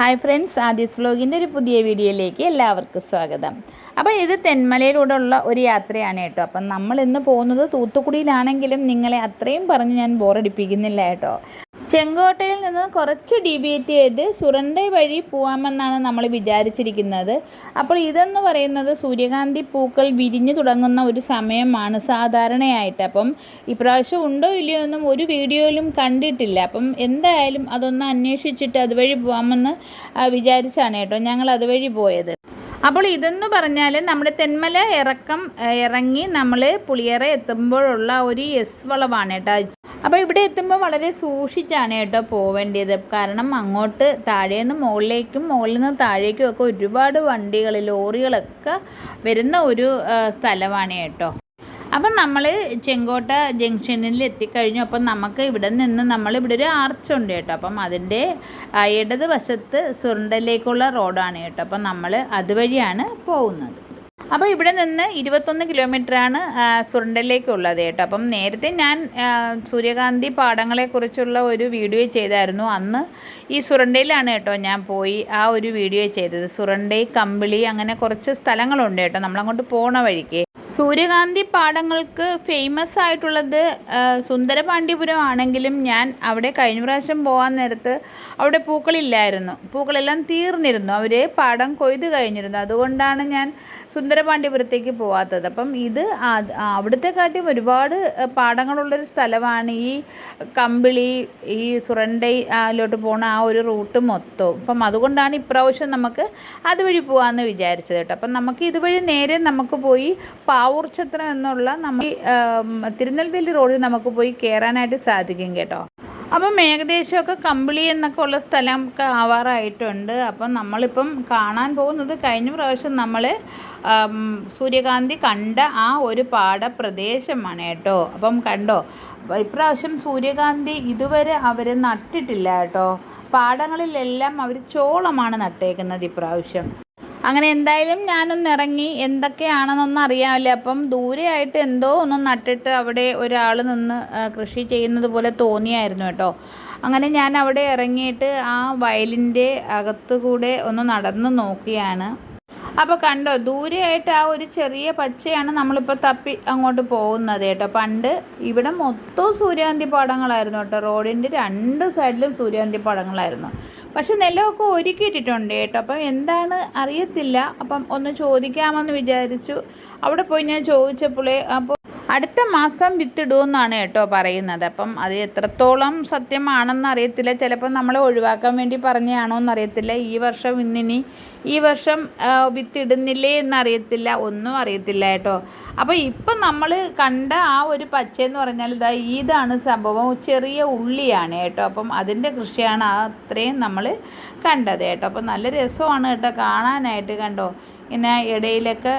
Hi friends ആദ്യസ് വ്ലോഗിന്റെ ഒരു പുതിയ വീഡിയോയിലേക്ക് എല്ലാവർക്കും സ്വാഗതം. അപ്പോൾ ഇത് തെന്മലയിലൂടെ ഉള്ള ഒരു യാത്രയാണ് കേട്ടോ. അപ്പം നമ്മൾ ഇന്ന് പോകുന്നത് തൂത്തുക്കുടിയിലാണെങ്കിലും നിങ്ങളെ അത്രയും പറഞ്ഞ് ഞാൻ ബോറടിപ്പിക്കുന്നില്ല കേട്ടോ. ചെങ്കോട്ടയിൽ നിന്ന് കുറച്ച് ഡീവിയേറ്റ് ചെയ്ത് സുരണ്ടൈ വഴി പോവാമെന്നാണ് നമ്മൾ വിചാരിച്ചിരിക്കുന്നത്. അപ്പോൾ ഇതെന്ന് പറയുന്നത് സൂര്യകാന്തി പൂക്കൾ വിരിഞ്ഞു തുടങ്ങുന്ന ഒരു സമയമാണ് സാധാരണയായിട്ട്. അപ്പം ഇപ്രാവശ്യം ഉണ്ടോ ഇല്ലയോ എന്നും ഒരു വീഡിയോയിലും കണ്ടിട്ടില്ല. അപ്പം എന്തായാലും അതൊന്ന് അന്വേഷിച്ചിട്ട് അതുവഴി പോവാമെന്ന് വിചാരിച്ചാണ് കേട്ടോ ഞങ്ങൾ അതുവഴി പോയത്. അപ്പോൾ ഇതെന്ന് പറഞ്ഞാൽ നമ്മുടെ തെന്മല ഇറക്കം ഇറങ്ങി നമ്മൾ പുളിയറ എത്തുമ്പോഴുള്ള ഒരു എസ് വളവാണ് കേട്ടോ. അപ്പോൾ ഇവിടെ എത്തുമ്പോൾ വളരെ സൂക്ഷിച്ചാണ് കേട്ടോ പോവേണ്ടത് കാരണം അങ്ങോട്ട് താഴേന്ന് മുകളിലേക്കും മുകളിൽ നിന്ന് താഴേക്കും ഒക്കെ ഒരുപാട് വണ്ടികൾ ലോറികളൊക്കെ വരുന്ന ഒരു സ്ഥലമാണ് കേട്ടോ. അപ്പം നമ്മൾ ചെങ്കോട്ട ജംഗ്ഷനിൽ എത്തിക്കഴിഞ്ഞു. അപ്പം നമുക്ക് ഇവിടെ നിന്ന് നമ്മൾ ഇവിടെ ഒരു ആർച്ച് ഉണ്ട് കേട്ടോ. അപ്പം അതിന്റെ ഇടത് വശത്ത് സുരണ്ടയിലേക്കുള്ള റോഡാണ് കേട്ടോ. അപ്പം നമ്മൾ അതുവഴിയാണ് പോകുന്നത്. അപ്പോൾ ഇവിടെ നിന്ന് ഇരുപത്തൊന്ന് കിലോമീറ്ററാണ് സുരണ്ടയിലേക്കുള്ളത് കേട്ടോ. അപ്പം നേരത്തെ ഞാൻ സൂര്യകാന്തി പാടങ്ങളെക്കുറിച്ചുള്ള ഒരു വീഡിയോ ചെയ്തായിരുന്നു. അന്ന് ഈ സുരണ്ടയിലാണ് കേട്ടോ ഞാൻ പോയി ആ ഒരു വീഡിയോ ചെയ്തത്. സുരണ്ടൈ കമ്പിളി അങ്ങനെ കുറച്ച് സ്ഥലങ്ങളുണ്ട് കേട്ടോ. നമ്മളങ്ങോട്ട് പോണ വഴിക്ക്. സൂര്യകാന്തി പാടങ്ങൾക്ക് ഫേമസ് ആയിട്ടുള്ളത് സുന്ദരപാണ്ഡിപുരം ആണെങ്കിലും ഞാൻ അവിടെ കഴിഞ്ഞ പ്രാവശ്യം പോകാൻ നേരത്ത് അവിടെ പൂക്കളില്ലായിരുന്നു. പൂക്കളെല്ലാം തീർന്നിരുന്നു. അവർ പാടം കൊയ്ത് കഴിഞ്ഞിരുന്നു. അതുകൊണ്ടാണ് ഞാൻ സുന്ദരപാണ്ഡിപുരത്തേക്ക് പോകാത്തത് അപ്പം ഇത് അവിടുത്തെ കാട്ടിയും ഒരുപാട് പാടങ്ങളുള്ളൊരു സ്ഥലമാണ് ഈ കമ്പിളി ഈ സുറണ്ടൈ അതിലോട്ട് പോണ ആ ഒരു റൂട്ട് മൊത്തവും. അപ്പം അതുകൊണ്ടാണ് ഇപ്രാവശ്യം നമുക്ക് അതുവഴി പോകാമെന്ന് വിചാരിച്ചത് കേട്ടോ. അപ്പം നമുക്ക് ഇതുവഴി നേരെ നമുക്ക് പോയി പാവൂർ ഛത്രം എന്നുള്ള നമ്മൾ തിരുനെൽവേലി റോഡിൽ നമുക്ക് പോയി കയറാനായിട്ട് സാധിക്കും കേട്ടോ. അപ്പം ഏകദേശമൊക്കെ കമ്പിളി എന്നൊക്കെ ഉള്ള സ്ഥലം ഒക്കെ ആവാറായിട്ടുണ്ട്. അപ്പം നമ്മളിപ്പം കാണാൻ പോകുന്നത് കഴിഞ്ഞ പ്രാവശ്യം നമ്മൾ സൂര്യകാന്തി കണ്ട ആ ഒരു പാടപ്രദേശമാണ് കേട്ടോ. അപ്പം കണ്ടോ ഇപ്രാവശ്യം സൂര്യകാന്തി ഇതുവരെ അവർ നട്ടിട്ടില്ല കേട്ടോ. പാടങ്ങളിലെല്ലാം അവർ ചോളമാണ് നട്ടേക്കുന്നത് ഇപ്രാവശ്യം. അങ്ങനെ എന്തായാലും ഞാനൊന്ന് ഇറങ്ങി എന്തൊക്കെയാണെന്നൊന്നും അറിയാമല്ലേ അപ്പം ദൂരെയായിട്ട് എന്തോ ഒന്ന് നട്ടിട്ട് അവിടെ ഒരാൾ നിന്ന് കൃഷി ചെയ്യുന്നത് പോലെ തോന്നിയായിരുന്നു കേട്ടോ. അങ്ങനെ ഞാൻ അവിടെ ഇറങ്ങിയിട്ട് ആ വയലിന്റെ അകത്തുകൂടെ ഒന്ന് നടന്ന് നോക്കിയാണ്. അപ്പോൾ കണ്ടോ ദൂരെയായിട്ട് ആ ഒരു ചെറിയ പച്ചയാണ് നമ്മളിപ്പോൾ തപ്പി അങ്ങോട്ട് പോകുന്നത് കേട്ടോ. പണ്ട് ഇവിടെ മൊത്തം സൂര്യകാന്തി പാടങ്ങളായിരുന്നു കേട്ടോ. റോഡിന്റെ രണ്ട് സൈഡിലും സൂര്യകാന്തി പാടങ്ങളായിരുന്നു. പക്ഷെ നിലമൊക്കെ ഒരുക്കിയിട്ടിട്ടുണ്ട് കേട്ടോ. അപ്പം എന്താണ് അറിയത്തില്ല. അപ്പം ഒന്ന് ചോദിക്കാമെന്ന് വിചാരിച്ചു. അവിടെ പോയി ഞാൻ ചോദിച്ചപ്പോൾ അപ്പോൾ അടുത്ത മാസം വിത്തിടുമെന്നാണ് കേട്ടോ പറയുന്നത്. അപ്പം അത് എത്രത്തോളം സത്യമാണെന്ന് അറിയത്തില്ല. ചിലപ്പോൾ നമ്മളെ ഒഴിവാക്കാൻ വേണ്ടി പറഞ്ഞതാണോ എന്നറിയത്തില്ല. ഈ വർഷം ഇന്നിനി ഈ വർഷം വിത്തിടുന്നില്ലേ എന്നറിയത്തില്ല. ഒന്നും അറിയത്തില്ല കേട്ടോ. അപ്പോൾ ഇപ്പം നമ്മൾ കണ്ട ആ ഒരു പച്ചയെന്ന് പറഞ്ഞാൽ ഇതാ ഇതാണ് സംഭവം. ചെറിയ ഉള്ളിയാണ് കേട്ടോ. അപ്പം അതിന്റെ കൃഷിയാണ് അത്രയും നമ്മൾ കണ്ടത് കേട്ടോ. അപ്പം നല്ല രസമാണ് കേട്ടോ കാണാനായിട്ട് കണ്ടോ. ഇങ്ങനെ ഇടയിലൊക്കെ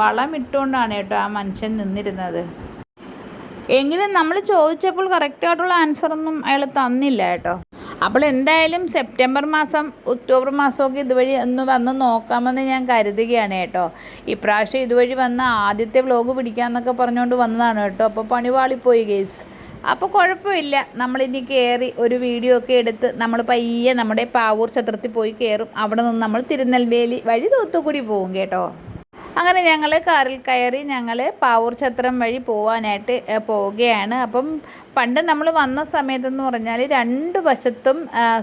വളം ഇട്ടുകൊണ്ടാണ് കേട്ടോ ആ മനുഷ്യൻ നിന്നിരുന്നത്. എങ്കിലും നമ്മൾ ചോദിച്ചപ്പോൾ കറക്റ്റായിട്ടുള്ള ആൻസറൊന്നും അയാൾ തന്നില്ല കേട്ടോ. അപ്പോൾ എന്തായാലും സെപ്റ്റംബർ മാസം ഒക്ടോബർ മാസമൊക്കെ ഇതുവഴി ഒന്ന് വന്ന് നോക്കാമെന്ന് ഞാൻ കരുതുകയാണ് കേട്ടോ. ഇപ്രാവശ്യം ഇതുവഴി വന്ന ആദ്യത്തെ വ്ലോഗ് പിടിക്കാമെന്നൊക്കെ പറഞ്ഞുകൊണ്ട് വന്നതാണ് കേട്ടോ. അപ്പോൾ പണിവാളിപ്പോയി കേസ് അപ്പോൾ കുഴപ്പമില്ല. നമ്മളിനി കയറി ഒരു വീഡിയോ ഒക്കെ എടുത്ത് നമ്മൾ പയ്യെ നമ്മുടെ പാവൂർ ക്ഷേത്രത്തിൽ പോയി കയറും അവിടെ നിന്ന് നമ്മൾ തിരുനെൽവേലി വഴി തൂത്തുക്കുടി പോകും കേട്ടോ. അങ്ങനെ ഞങ്ങൾ കാറിൽ കയറി ഞങ്ങൾ പാവൂർ ഛത്രം വഴി പോവാനായിട്ട് പോവുകയാണ്. അപ്പം പണ്ട് നമ്മൾ വന്ന സമയത്തെന്ന് പറഞ്ഞാൽ രണ്ട് വശത്തും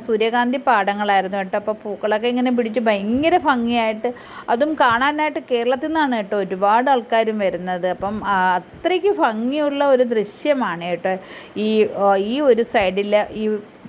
സൂര്യകാന്തി പാടങ്ങളായിരുന്നു കേട്ടോ. അപ്പോൾ പൂക്കളൊക്കെ ഇങ്ങനെ പിടിച്ച് ഭയങ്കര ഭംഗിയായിട്ട് അതും കാണാനായിട്ട് കേരളത്തിൽ നിന്നാണ് കേട്ടോ ഒരുപാട് ആൾക്കാരും വരുന്നത്. അപ്പം അത്രയ്ക്ക് ഭംഗിയുള്ള ഒരു ദൃശ്യമാണ് കേട്ടോ ഈ ഈ ഒരു സൈഡിലെ ഈ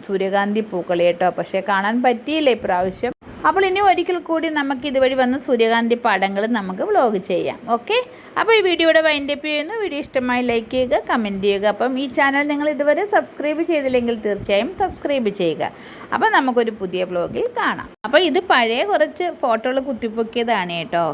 സൂര്യകാന്തി പൂക്കളി കേട്ടോ. പക്ഷേ കാണാൻ പറ്റിയില്ല ഇപ്രാവശ്യം. അപ്പോൾ ഇനി ഒരിക്കൽ കൂടി നമുക്ക് ഇതുവഴി വന്ന് സൂര്യകാന്തി പാടങ്ങൾ നമുക്ക് വ്ലോഗ് ചെയ്യാം. ഓക്കെ അപ്പോൾ ഈ വീഡിയോയുടെ വൈൻഡപ്പ് ചെയ്യുന്നു. വീഡിയോ ഇഷ്ടമായി ലൈക്ക് ചെയ്യുക കമന്റ് ചെയ്യുക. അപ്പം ഈ ചാനൽ നിങ്ങൾ ഇതുവരെ സബ്സ്ക്രൈബ് ചെയ്തില്ലെങ്കിൽ തീർച്ചയായും സബ്സ്ക്രൈബ് ചെയ്യുക. അപ്പോൾ നമുക്കൊരു പുതിയ വ്ലോഗിൽ കാണാം. അപ്പോൾ ഇത് പഴയ കുറച്ച് ഫോട്ടോകൾ കുത്തിപ്പൊക്കിയതാണ് കേട്ടോ.